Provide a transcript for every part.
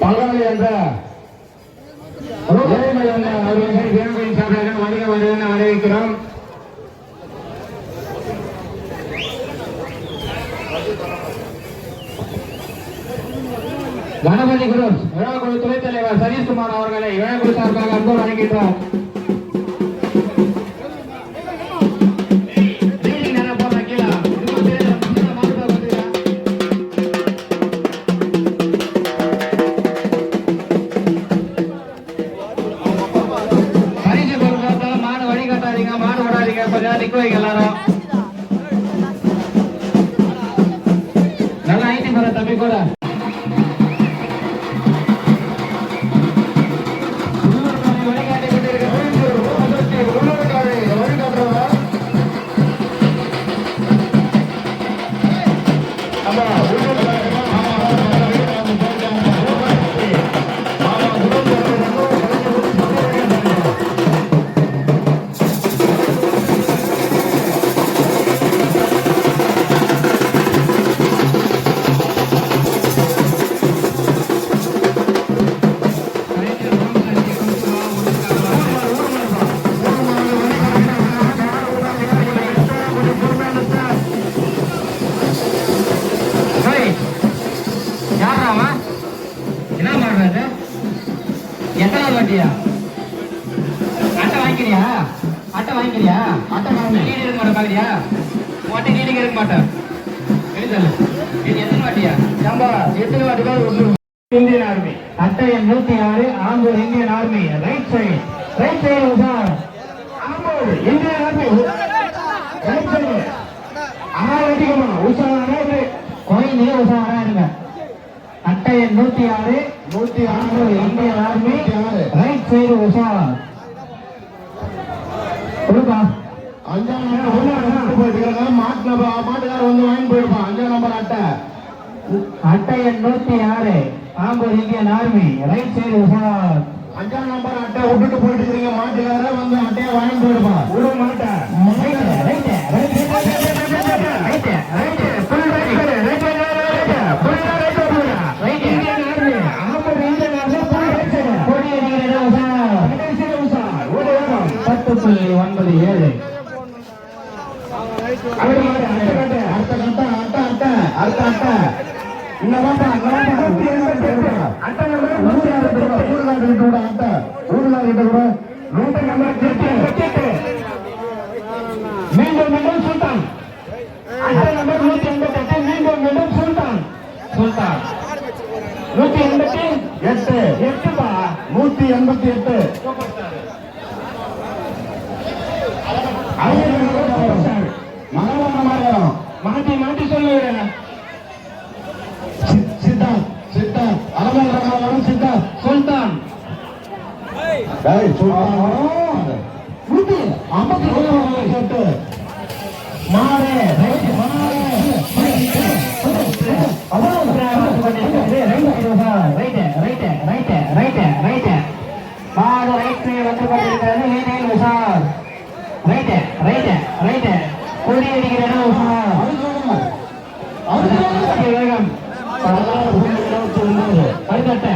பங்காளி என்ற சார்பாக கணபதி குரு விழாக்குழு துணைத் தலைவர் சதீஷ்குமார் அவர்களை விழாக்குழு சார்பாக அன்பு வழங்கிட்டோம் கொஞ்சம் நிக்க வைங்க எல்லாரும் நல்லா ஐட்டி போற தம்பி கூட Come on. அவன்? என்ன பண்றது எத்தனை வாட்டியா? அட்டை வாங்கிக்கிறியா? அட்டை வாங்கிக்கிறியா? அட்டை வாங்கி நீடி இருக்க மாட்டேன் பாக்குறியா? உன்கிட்ட நீடிங்க இருக்க மாட்டேன் எழுதல இது எத்தனை வாட்டியா? ஏம்பா எத்தனை வாட்டி தான் ஒன்று இந்தியன் ஆர்மி. அட்டை எண் நூத்தி ஆறு Ambur Indian army. Right side. Right side உஷார் Ambur Indian army. Right side. ஆறு வெட்டிக்கணும் உஷாரா கோயிலே உஷாரா இருங்க. அட்டை நூத்தி ஆறு நூத்தி ஆறு. Indian army. ரைட் சைடு உஷார் கொடுப்பா. அஞ்சாம் நம்பர் போயிட்டு மாட்டு வந்து வாங்கி போயிருப்பான். அஞ்சாம் நம்பர் அட்டை. அட்டை எண் நூத்தி ஆறு Ambur Indian army. Right side அஞ்சாம் நம்பர் அட்டை விட்டுட்டு போயிட்டு இருக்கீங்க வந்து அட்டையை வாங்கி போயிருப்பான். விட மாட்டேன் ரைட் பத்து ஒன்பது ஏழு. அடுத்த கட்ட அட்டை அட்டை அடுத்த அட்டை இந்த வாட்டா இந்த வாட்டா நூத்தி எண்பத்தி எட்டு அட்டை நம்பர் நூத்தி எட்டு. ஊர்லா கிட்ட கூட நூத்தி நம்பர் நூத்தி எண்பத்தி எட்டு மீண்டும் மீண்டும் சுல்தான் அட்டை நம்பர் நூத்தி எண்பத்தி எட்டு மீண்டும் மீண்டும் சுல்தான் சுல்தான் நூத்தி right right right right right right right வந்து ரைட் ரைட் ரைட் அது சொல்லுங்க வேகம் பதினாறு புள்ளி இருபத்தி ஒன்பது பரிதட்ட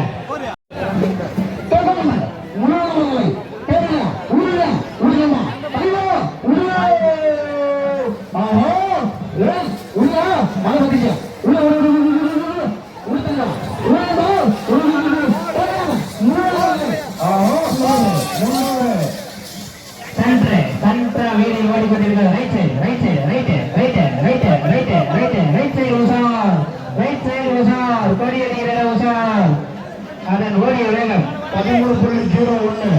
சென்ட்ரு சென்ட்ரு வீரர் ஓடிக்கொண்டிருக்கிறது right side right side right right right right right right side உஷார். ரைட் சைடு உஷார். கொடி அடிக்கிறது உஷார். அதன் ஓடிய வேகம் பதிமூணு புள்ளி ஜீரோ ஒண்ணு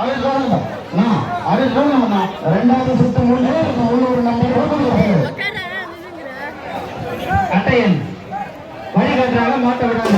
அது சொல்லுங்க நான் அது சொல்லுங்க ரெண்டாவது சுத்து முடிஞ்சு உள்ளூர் நம்பர் அட்டையன் வழிகாட்டுறாங்க மாட்ட விடாத